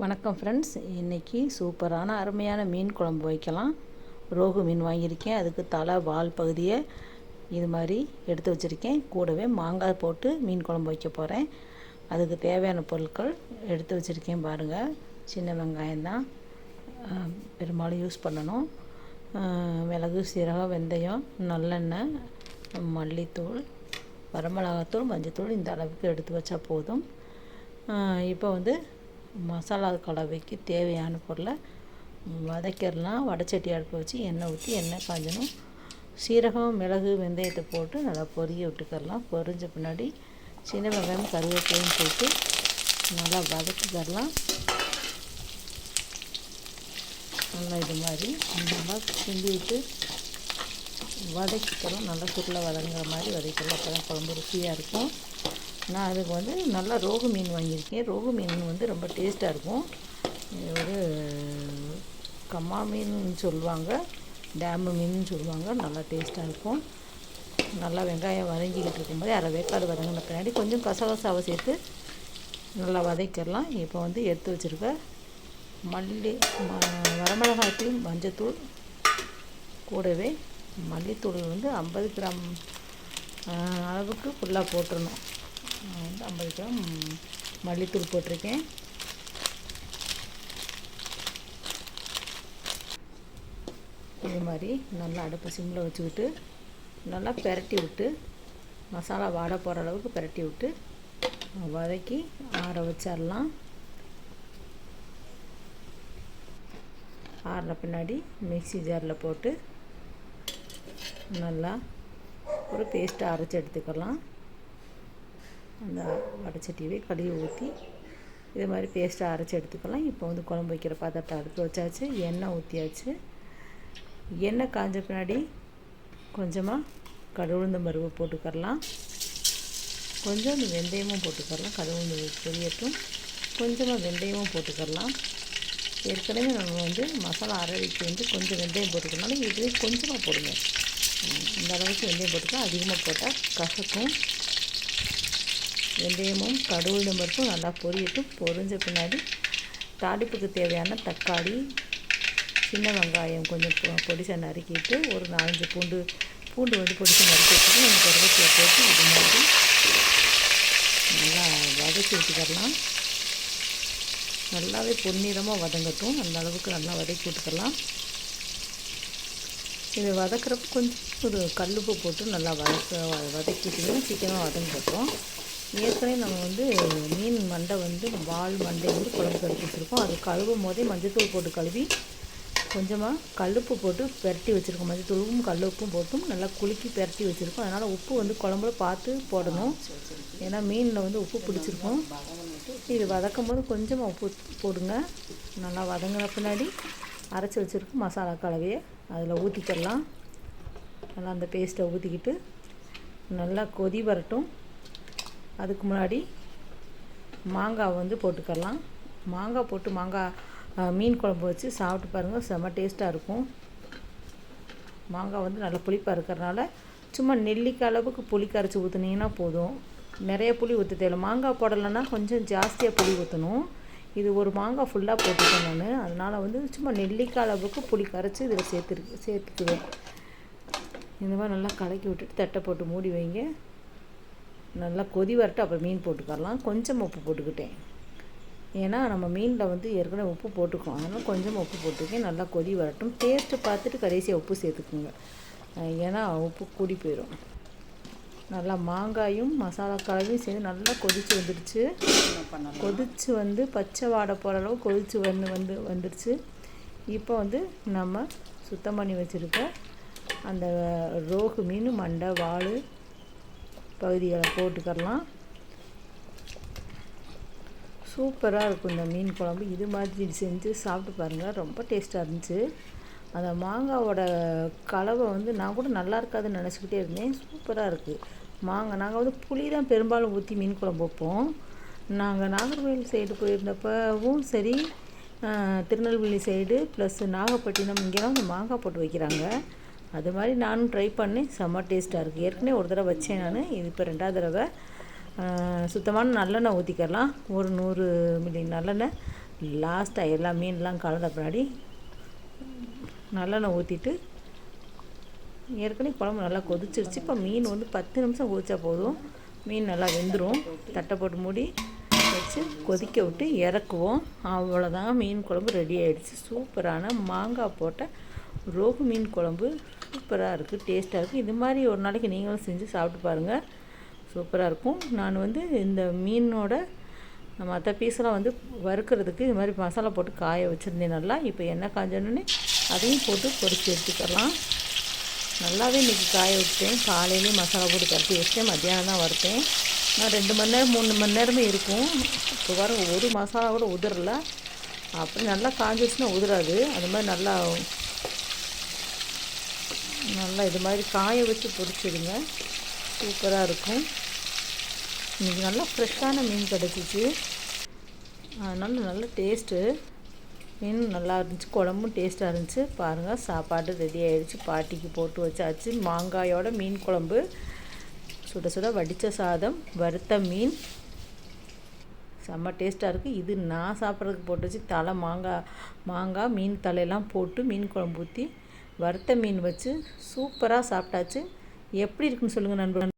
வணக்கம் ஃப்ரெண்ட்ஸ் இன்றைக்கி சூப்பரான அருமையான மீன் குழம்பு வைக்கலாம். ரோகு மீன் வாங்கியிருக்கேன். அதுக்கு தலை வால் பகுதியை இது மாதிரி எடுத்து வச்சுருக்கேன். கூடவே மாங்காய் போட்டு மீன் குழம்பு வைக்க போகிறேன் அதுக்கு தேவையான பொருட்கள் எடுத்து வச்சுருக்கேன் பாருங்கள் சின்ன வெங்காயம் தான். பெரும்பாலும் யூஸ் பண்ணணும். மிளகு சீரகம் வெந்தயம் நல்லெண்ணெய் மல்லித்தூள் வரமிளகாத்தூள் மஞ்சத்தூள் இந்த அளவுக்கு எடுத்து வச்சா போதும். இப்போ வந்து மசாலா கலவைக்கு தேவையான பொருளை வதக்கிடலாம். வடச்சட்டி அடுப்பு வச்சு எண்ணெய் ஊற்றி எண்ணெய் காஞ்சணும். சீரகம் மிளகு வெந்தயத்தை போட்டு நல்லா பொரிய விட்டுக்கரலாம். பொரிஞ்ச பின்னாடி சின்ன வெங்காயம் கருவேப்பிலையும் போட்டு நல்லா வதக்கிக்கரலாம். நல்லா இது மாதிரி நல்லா கிண்டி விட்டு வதக்கிக்கலாம் நல்லா சுருளை வதங்குற மாதிரி வதக்கலாம் அப்போ தான் குழம்பு ருசியாக இருக்கும். நான் அதுக்கு வந்து நல்லா ரோகு மீன் வாங்கியிருக்கேன். ரோகு மீன் வந்து ரொம்ப டேஸ்ட்டாக இருக்கும். இது ஒரு கம்மா மீன் சொல்லுவாங்க டேமு மீன் சொல்லுவாங்க. நல்லா டேஸ்ட்டாக இருக்கும். நல்லா வெங்காயம் வதங்கிக்கிட்டு இருக்கும்போது அரை வேக்காடு வதங்கின பின்னாடி கொஞ்சம் கசகசாவை சேர்த்து நல்லா வதக்கிடலாம். இப்போ வந்து எடுத்து வச்சுருக்க மல்லி ம- வரமிளகாய்த்தூள் மஞ்சத்தூள் கூடவே மல்லித்தூள் வந்து ஐம்பது கிராம் அளவுக்கு ஃபுல்லாக போட்டுடணும் நான் வந்து ஐம்பது கிராம் மல்லித்தூள் போட்டிருக்கேன். இது மாதிரி நல்லா அடுப்பை சிம்மில் வச்சுக்கிட்டு நல்லா பெரட்டி விட்டு மசாலா வாட போகிற அளவுக்கு பெரட்டி விட்டு வதக்கி ஆற வச்சிடலாம் ஆறின பின்னாடி மிக்சி ஜாரில் போட்டு நல்லா ஒரு பேஸ்ட்டை அரைச்சி எடுத்துக்கலாம். அந்த வடைச்சட்டியவே கழுவி ஊற்றி இது மாதிரி பேஸ்ட்டை அரைச்சி எடுத்துக்கலாம். இப்போ வந்து குழம்பு வைக்கிற பாத்திரத்தை அடுத்து வச்சாச்சு. எண்ணெய் ஊற்றியாச்சு எண்ணெய் காஞ்ச பின்னாடி கொஞ்சமாக கடுகுளுந்தம் பருப்பு போட்டுக்கரலாம் கொஞ்சம் அந்த வெந்தயமும் போட்டுக்கரலாம் கடுகுளுந்து பொரியட்டும். கொஞ்சமாக வெந்தயமும் போட்டுக்கரலாம் ஏற்கனவே நம்ம வந்து மசாலா அரைவிக்கு வந்து கொஞ்சம் வெந்தயம் போட்டுக்கனால இதுவே கொஞ்சமாக போடுங்க. இந்த அளவுக்கு வெந்தயம் போட்டுக்கலாம். அதிகமாக போட்டால் கசக்கும். வெந்தயமும் கடவுள் பருப்பும் நல்லா பொரியட்டும். பொரிஞ்ச பின்னாடி தாளிப்புக்கு தேவையான தக்காளி சின்ன வெங்காயம் கொஞ்சம் பொடிசை நறுக்கிட்டு ஒரு நாலஞ்சு பூண்டு பூண்டு வந்து பொடிசா நறுக்கி வச்சுட்டு நம்ம கருவேப்பிலை போட்டு இது மாதிரி நல்லா வதக்கி விட்டுக்கலாம். நல்லாவே பொன்னிறமாக வதங்கட்டும். அந்த அளவுக்கு நல்லா வதக்கி விட்டுக்கலாம். இது வதக்குறப்ப கொஞ்சம் ஒரு கல்லுப்பு போட்டு நல்லா வதக்க வ- வதக்கிட்டிங்கன்னா சீக்கிரமாக வதங்கிட்டோம். ஏற்கனவே நம்ம வந்து மீன் மண்டை வந்து வால் மண்டை வந்து குழம்பு கழுவி வச்சுருக்கோம். அது கழுவும் போதே மஞ்சத்தூள் போட்டு கழுவி கொஞ்சமாக கல்லுப்பு போட்டு பெரட்டி வச்சுருக்கோம். மஞ்சத்தூளும் கல்லுப்பும் போட்டும் நல்லா குலுக்கி பெரட்டி வச்சுருக்கோம். அதனால் உப்பு வந்து குழம்புல பார்த்து போடணும். ஏன்னா மீனில் வந்து உப்பு பிடிச்சிருக்கும். இது வதக்கும் போது கொஞ்சமாக உப்பு போடுங்க. நல்லா வதங்கின பின்னாடி அரைச்சி வச்சுருக்கோம் மசாலா கலவையை அதில் ஊற்றிக்கிடலாம் நல்லா அந்த பேஸ்ட்டை ஊற்றிக்கிட்டு நல்லா கொதி வரட்டும். அதுக்கு முன்னாடி மாங்காய் வந்து போட்டுக்கலாம். மாங்காய் போட்டு மாங்காய் மீன் குழம்பு வச்சு சாப்பிட்டு பாருங்கள் செம்ம டேஸ்ட்டாக இருக்கும். மாங்காய் வந்து நல்லா புளிப்பாக இருக்கிறனால சும்மா நெல்லிக்காய் அளவுக்கு புளி கரைச்சி ஊற்றுனீங்கன்னா போதும். நிறைய புளி ஊற்ற தேவை மாங்காய் போடலைன்னா கொஞ்சம் ஜாஸ்தியாக புளி ஊற்றணும் இது ஒரு மாங்காய் ஃபுல்லாக போட்டுக்கேன் நான். அதனால் வந்து சும்மா நெல்லிக்காய் அளவுக்கு புளி கரைச்சி இதில் சேர்த்துருக்கு சேர்த்துக்குவேன். இந்த மாதிரி நல்லா கலக்கி விட்டுட்டு தட்டை போட்டு மூடி வைங்க. நல்லா கொதி வரட்டு அப்புறம் மீன் போட்டுக்கரலாம் கொஞ்சம் உப்பு போட்டுக்கிட்டேன். ஏன்னா நம்ம மீனில் வந்து ஏற்கனவே உப்பு போட்டுக்கோம். அதனால் கொஞ்சம் உப்பு போட்டுக்கேன் நல்லா கொதி வரட்டும். டேஸ்ட்டு பார்த்துட்டு கடைசியாக உப்பு சேர்த்துக்குங்க. ஏன்னா உப்பு கூடி போயிடும் நல்லா மாங்காயும் மசாலா கலவையும் சேர்ந்து நல்லா கொதித்து வந்துடுச்சு. கொதித்து வந்து பச்சை வாடை போகிற அளவு கொதித்து வந்து வந்து வந்துடுச்சு. இப்போ வந்து நம்ம சுத்தம் பண்ணி வச்சுருக்க அந்த ரோகு மீன் மண்டை வாள் பகுதிகளை போட்டுக்கரலாம் சூப்பராக இருக்கும் இந்த மீன் குழம்பு. இது மாதிரி செஞ்சு சாப்பிட்டு பாருங்கள் ரொம்ப டேஸ்ட்டாக இருந்துச்சு. அந்த மாங்காவோட கலவை வந்து நான் கூட நல்லா இருக்காதுன்னு நினச்சிக்கிட்டே இருந்தேன். சூப்பராக இருக்குது மாங்காய் நாங்கள் வந்து புளி தான் பெரும்பாலும் ஊற்றி மீன் குழம்பு வைப்போம். நாங்கள் நாகர்கோவில் சைடு போயிருந்தப்பவும் சரி திருநெல்வேலி சைடு ப்ளஸ் நாகப்பட்டினம் இங்கெல்லாம் வந்து மாங்காய் போட்டு வைக்கிறாங்க. அது மாதிரி நானும் ட்ரை பண்ணேன். செம்ம டேஸ்ட்டாக இருக்குது ஏற்கனவே ஒரு தடவை வச்சேன் நான். இது இப்போ ரெண்டாவது தடவை. சுத்தமான நல்லெண்ணெய் ஊற்றிக்கலாம் ஒரு நூறு மில்லி நல்லெண்ணெய். லாஸ்ட்டாக எல்லா மீன்லாம் கலந்த பின்னாடி நல்லெண்ணெய் ஊற்றிட்டு ஏற்கனவே குழம்பு நல்லா கொதிச்சிருச்சு. இப்போ மீன் வந்து பத்து நிமிஷம் கொதிச்சா போதும். மீன் நல்லா வெந்துடும் தட்டை போட்டு மூடி வச்சு கொதிக்க விட்டு இறக்குவோம். அவ்வளோதான் மீன் குழம்பு ரெடி ஆகிடுச்சு சூப்பரான மாங்காய் போட்ட ரோகு மீன் குழம்பு. சூப்பராக இருக்குது டேஸ்ட்டாக இருக்குது இது மாதிரி ஒரு நாளைக்கு நீங்களும் செஞ்சு சாப்பிட்டு பாருங்கள் சூப்பராக இருக்கும். நான் வந்து இந்த மீனோட மற்ற பீஸெல்லாம் வந்து வறுக்கிறதுக்கு இது மாதிரி மசாலா போட்டு காய வச்சுருந்தேன் நல்லா. இப்போ எண்ணெய் காஞ்சோன்னே அதையும் போட்டு பொறிச்சு எடுத்துக்கலாம். நல்லாவே இன்றைக்கி காய விட்டேன் காலையிலேயும் மசாலா போட்டு கட்டி வச்சேன் மத்தியானம் தான் வறுத்தேன். நான் ரெண்டு மணி நேரம் மூணு மணி நேரமே இருக்கும். இப்போ வர ஒரு மசாலா கூட உதிரல. அப்படி நல்லா காஞ்சிச்சுன்னா உதிராது. அது மாதிரி நல்லா நல்லா இது மாதிரி காய வச்சு பொரிச்சிடுங்க. சூப்பராக இருக்கும். இன்றைக்கி நல்லா ஃப்ரெஷ்ஷான மீன் கிடச்சிச்சு. அதனால் நல்ல டேஸ்ட்டு. மீன் நல்லா இருந்துச்சு குழம்பும் டேஸ்ட்டாக இருந்துச்சு. பாருங்கள் சாப்பாடு ரெடி ஆகிடுச்சு பாட்டிக்கு போட்டு வச்சாச்சு. மாங்காயோட மீன் குழம்பு. சுட சுட வடித்த சாதம் வறுத்த மீன். செம்ம டேஸ்ட்டாக இருக்குது இது நான் சாப்பிட்றதுக்கு போட்டு வச்சு தலை மாங்காய் மாங்காய் மீன் தலையெல்லாம் போட்டு மீன் குழம்பு ஊற்றி வறுத்த மீன் வச்சு சூப்பராக சாப்பிட்டாச்சு. எப்படி இருக்குன்னு சொல்லுங்கள் நண்பர்கள்.